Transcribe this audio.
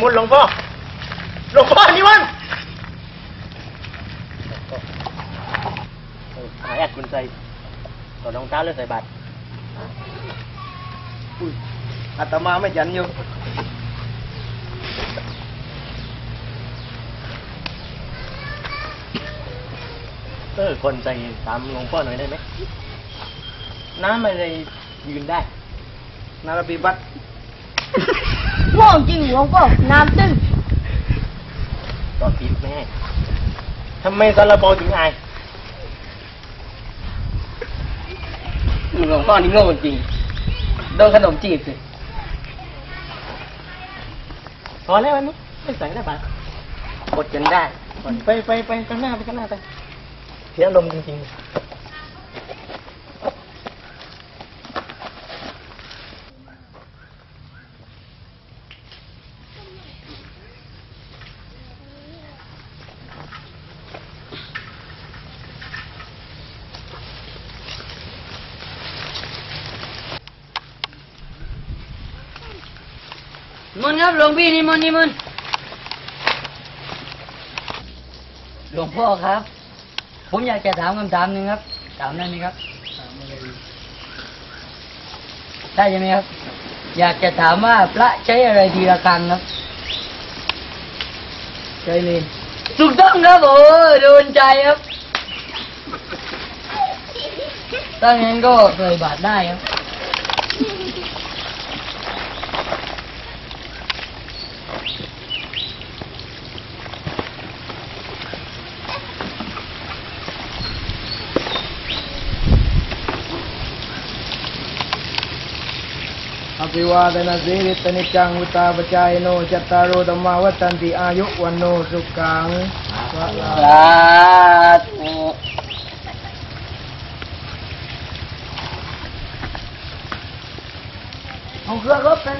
มุดหลวงพ่อหลวงพ่อนี่มันหายากคุณใส่ต่อรองเท้าเลยใส่บาตรอุ้ยอาตมาไม่จันอยู่เออคนใส่ตามหลวงพ่อหน่อยได้ไหมน้ำอะไรยืนได้ นารบีบัต ม่วงจริงหลวงพ่อน้ำตึ้งตอบผิดแม่ทำไมซาลาเปาถึงอายหลวงพ่อนี่โง่จริงโดนขนมจีบสิพอแล้ววันนี้ไม่ใส่ได้บาตรกดจนได้ไปไปไปข้างหน้าไปข้างหน้าไปเสียลมณ์จริงๆ มนครับหลวงพี่นิมนต์นิมนต์หลวงพ่อครับ ผมอยากจะถามคำถามหนึ่งครับ ถามได้ไหมครับ ได้ใช่ไหมครับ อยากจะถามว่าพระใช้อะไรทีละครั้งครับใช้เลยถูกต้องครับโอ้โดนใจครับถ้างั้นก็เคยบาทได้ครับ อภิวาทนาสีริตนิจังวุตาปจายโนจัตตารโอธรรมาวัฏันติอายุวันโนสุขังพระลาสาธุเอาเครื่องรบกัน